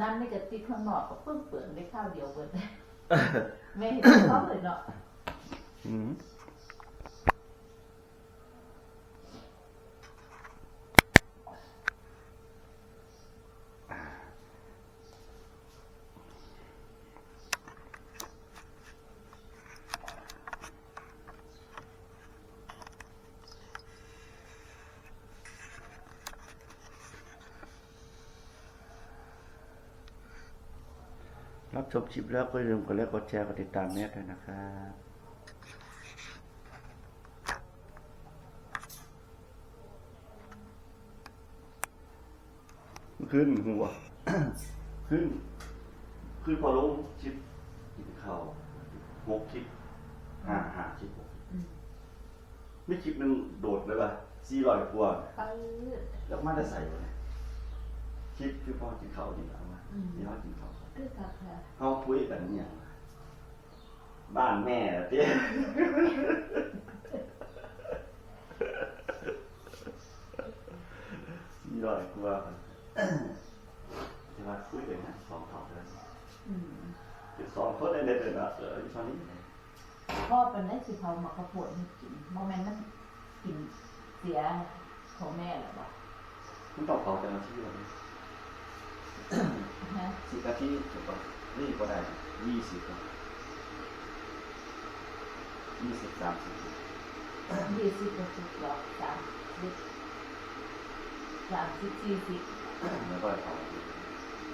น้ำไม่กระติกข้างนอกก็เพิ่งเปิดได้ข้าวเดียวเบิดเลยแม่เห็นเขาเลยเนาะ อืม รับชมคลิปแล้วก็อย่าลืมกดไลค์กดแชร์กดติดตามแม่ด้วยนะครับขึ้นหัว ขึ้น ขึ้นพอลงคลิปกินข้าวหกคลิปห้าห้าคลิปหกอืมไม่คลิปหนึงโดดเลยป่ะสี่ร้อยกว่าไปแล้วมาได้ใส่วะเนี่ย คลิปคือพอกินข้าวนี่เอามาที่เขากินข้าวคือกับค่ะเขาคุยกันเนี่ยบ้านแม่เหรอเจ๊สี่ร้อยกว่าที่ว่าคุยกันนะสองเขาเลยอืมสองคนได้เด็ดเลยนะเอออีกตอนนี้พ่อเป็นได้สิเขามาข้าวโพดให้กินโมเมนต์มันกินเสียของแม่แหละบอกคุณต้องเผาแต่ละที่เลยฮะ สิบนาทีถูกป่ะนี่ก็ได้ยี่สิบยี่สิบสามสิบยี่สิบกว่าสิบหรอกสามสิบสามสิบสี่สิบแล้วก็เผา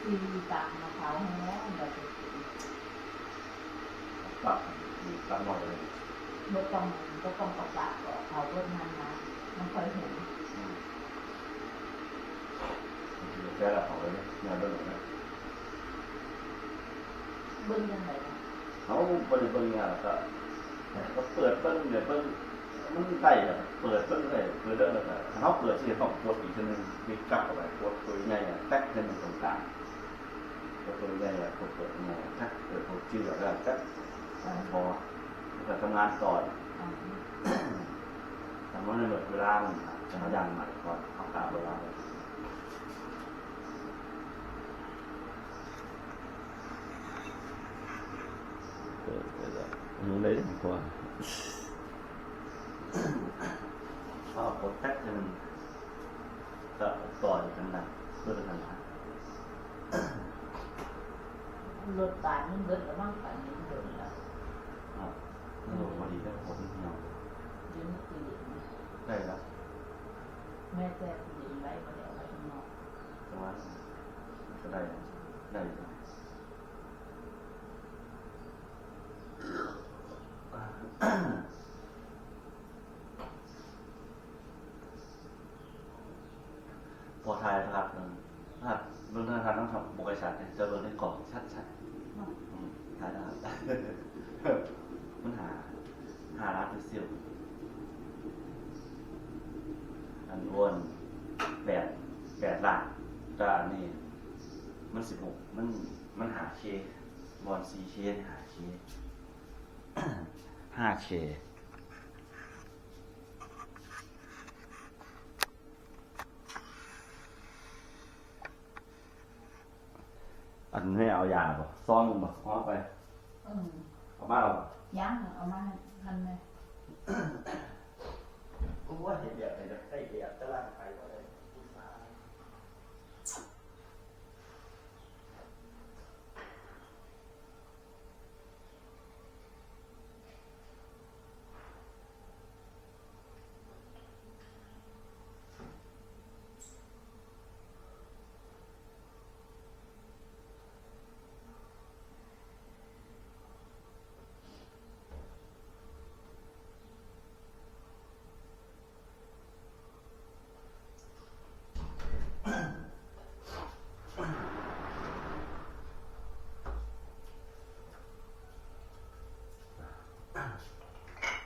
ที่ตากมะพร้าวให้แล้วแบบจะกินปรับมีตั้งหน่อยเลยไม่ต้องไม่ต้องประกาศหรอกเขาเพิ่มมันมามันค่อยเห็น แค่ละเผาเลยงานเบิ่งนะเบิ้งยังไงนะเขาบริเบิ่งงานก็ก็เปิดเบิ่งเนี่ยเบิ่งมันได้แบบเปิดเบิ่งได้เปิดเด้อแล้วก็เขาเปิดที่ต้องกดอีกทีนึงมีกลับเข้าไปกดตัวใหญ่อะแท็กให้มันตรงกลางกดตัวใหญ่อะกดเปิดใหญ่แท็กเปิดตัวชื่อแล้วก็แท็กเออพอแล้วก็ทำงานก่อนเอาทำว่าในหมดเวลามันจะมายังใหม่ก่อนเอากาเวลาไปเออเอ อมันเลยกว่าก็กดแท็กให้มันก็ต่อยกันนะเพื่อทำงานรถป่านมันเบิดแล้วบ้างป่านนี้เบิดแล้วครับแล้วพอดีได้พอดีเนาะเดี๋ยวนี้ตีนได้แล้วแม่แจ้ตีนไว้มาแล้วไว้ข้างนอกแต่ว่าก็ได้นะได้อยู่ พอทายภาพหนึ่งภาพเบื้องหน้าทางต้องทำบริษัทเนี่ยจะเบิ่งในกล่องชัดชัดๆอืมทายได้ มันหา หาร้านเป็นเซียวอันอ้วนแปดแปดล้านแต่อันนี้ มันสิบหกมันมันหาเค บอลซีเคหาเคห้าเคอันไม่เอายาบ่ซ่อนมึงบ่ฮ้อไปอืมเอามาเอาบ่ย่างเอามาทันไหมกูว่าเห็นเดียวไอ้เดียวไอ้เดียวจะล่างไปก็ได้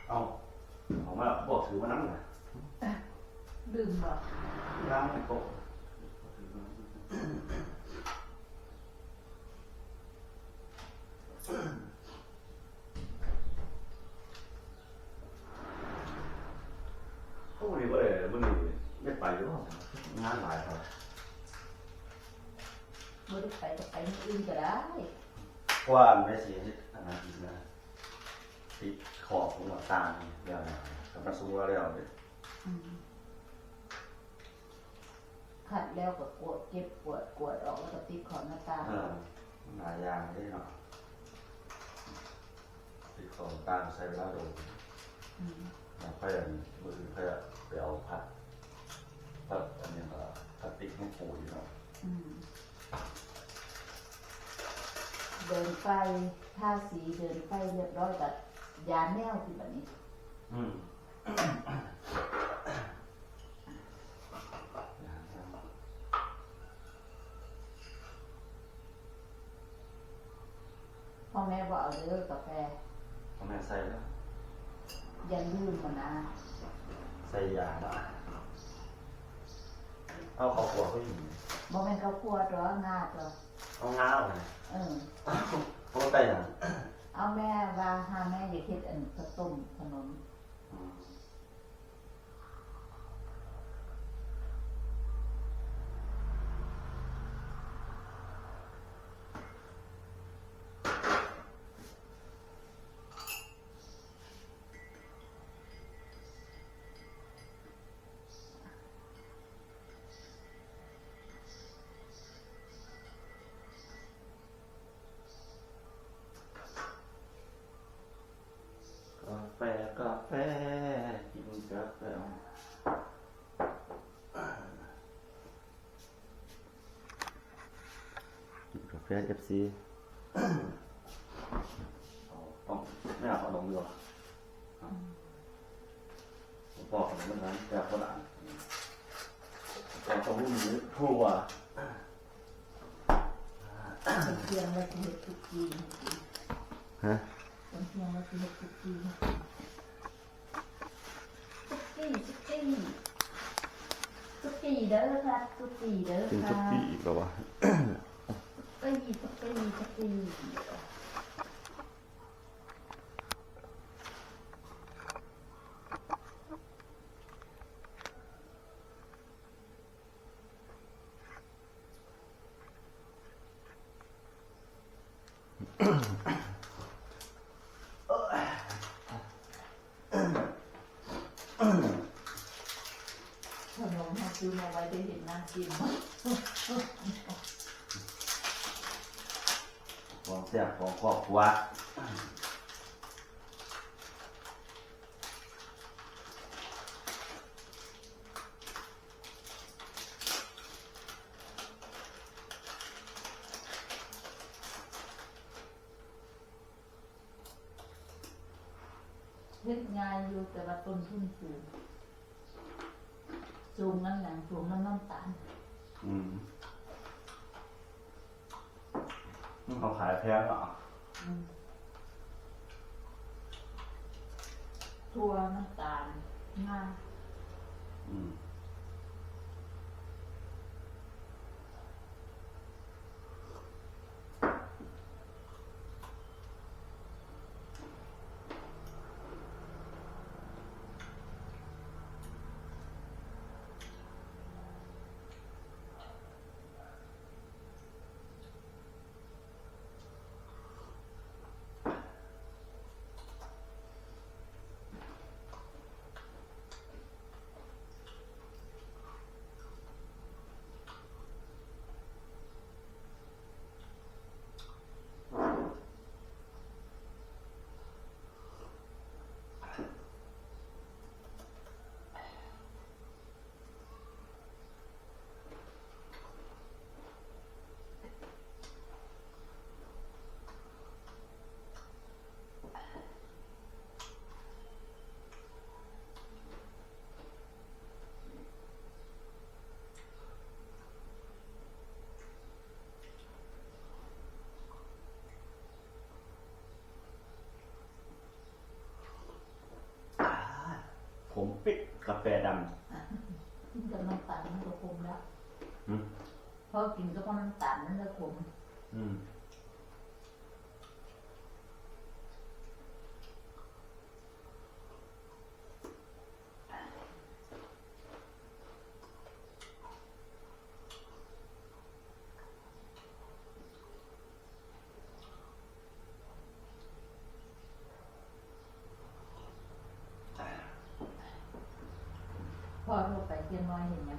เอาเอามาบอกถือมานั่งนะ ดื่มบ่ ล้างไม่โต๊ะโอ้ยเว้ยมันนี่ไม่ไปหรือเปล่างานหลายครับ บ่ได้ไปก็ไปมื้ ออื่นก็ได้ว่าไม่เสียอันนั้นอีกนะติดขอบของหัวตาเดี๋ยวนะกับประสูว่าแล้วเด้อืมขัดแล้วก็กวดเก็บกวดกวดออกแล้วก็ติดขอบหน้าต่างเออหลายอย่างได้เนาะติดของตาใช้เวลาโดนอืมแล้วค่อยอันมือค่อยไปเอาผัดผัดอันนี้ก็พลาสติกให้ปูอยู่เนาะ อืม เดินไปทาสีเดินไปเรียบร้อยกับยาแนวที่แบบนี้ อืมพ่อแม่บอกเอาเด้อกาแฟทำไมใส่แล้วอยันลืมมันนะใส่ยาเนาะเอาขอบครัวเขาอยู่บ่แม่นเขาวคั่วตัวงาตัว เอาง้าวไงเออเขาใส่ยังเอาแม่ว่าหาแม่อยากเฮ็ดอันข้าวต้มขนม อืม กินกาแฟเอฟซีต้องไม่เอาขนมดีกว่าผมบอกขนมมันนั้นแต่คนอ่านแต่ต้องรู้มือครัวเป็นเพียงว่าสิเฮ็ดทุกทีให้กินฮะเป็นเพียงว่าสิเฮ็ดทุกทีให้กินทุกทีทุกทีทุกทีเด้อครับทุกทีเด้อกินคทุรักบปีอีกแล้วว ขนมเขาซื้อมาไว้ได้เห็นน่ากิน แซ่บของครอบครัวเฮ็ดง่ายอยู่แต่ว่าต้นทุนสูงสูงนั่นหนังสูงนั่นน้ำตาล อืม นี่เขาขายแพงเหรออืมทั่วน้ำตาลงาอืมผมปิด กาแฟดกินกับน้ำตาลมันก็คมแล้วำอืมพอกินกับน้ำตาลมันก็คมอืม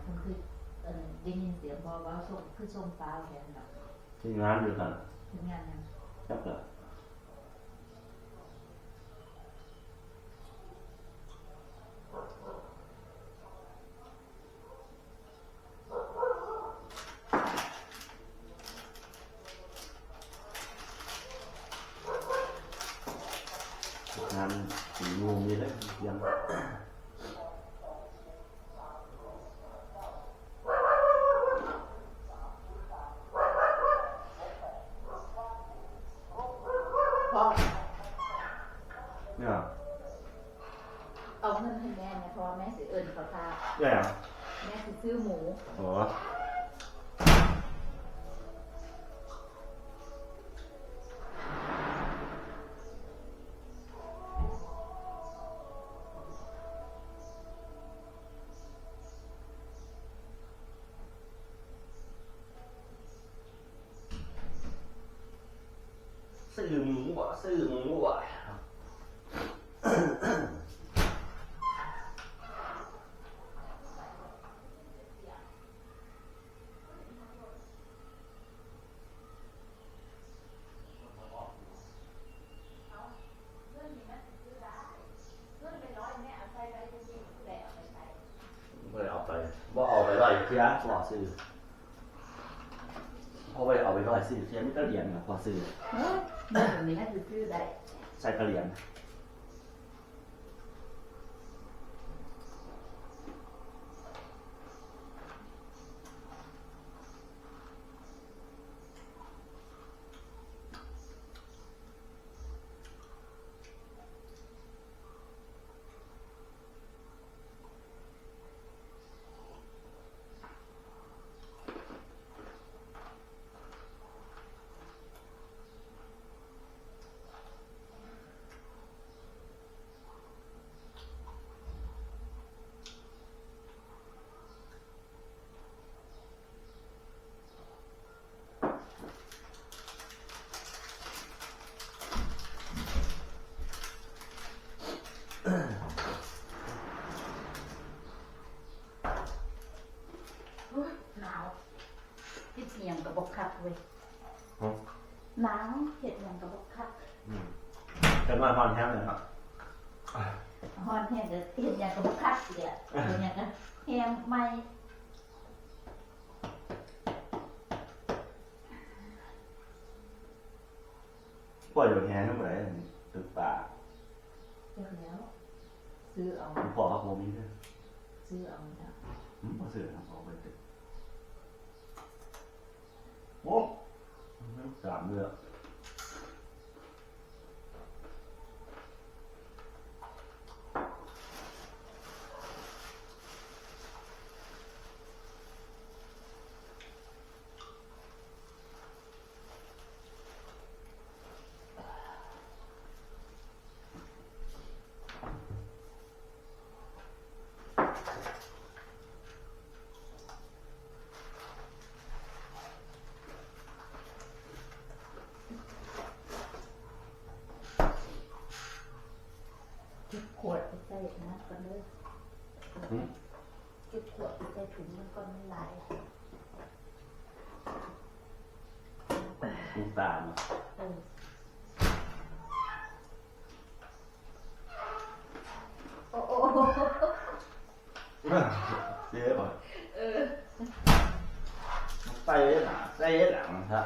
มันคือเอ่อได้ยินเสียงบอว่าส่งคือส่งฟ้าแทนดอกที่งานอยู่กันถึงงานนั้นจับเลยงานสีงงนี่เลยยัง พ่อ เนี่ย เอาเงินให้แม่เนี่ยเพราะว่าแม่สิเอิญเขาทา เนี่ย แม่สิซื้อหมู โอ้ซื้อหมูอะซื้อหมูอะ ไม่ได้เอาไปว่าเอาไปร้ อยเทียพอซื้อเพราะว่าเอาไปร้อยซื้อเทียไม่ก็เหรียญนะพอซื้อเฮ้ยเงินแบบนี้น่าจะซื้อได้ ใส่กระเหรียญ เฮ้ยหนาวเฮ็ดเสียงกับบกคักเว้ยหนาวเห็ดอย่างกับบกคัก กันมาพอนแท้เลยครับ ฮอนแห้งก็ เห็ดอย่างกับบกคักเสียเห็ดอย่างกันแฮมไม่ปล่อยอยู่แทนทั้งหมดเลยตึกป่าเจ้าแล้วซื้อเอาผมพอครับผมมีด้วยซื้อเอานะอืมมาซื้อครับเอาไปตึกโอ้สามเดือน ขวดไปใส่นะก่อนเลยเก็บขวดไปใส่ถุงมันก่อนมันไหลายลูกตาลเออโอ้โอ้โอ้เจ๊ป่ะเออใส่หนาใส่หลังฮะ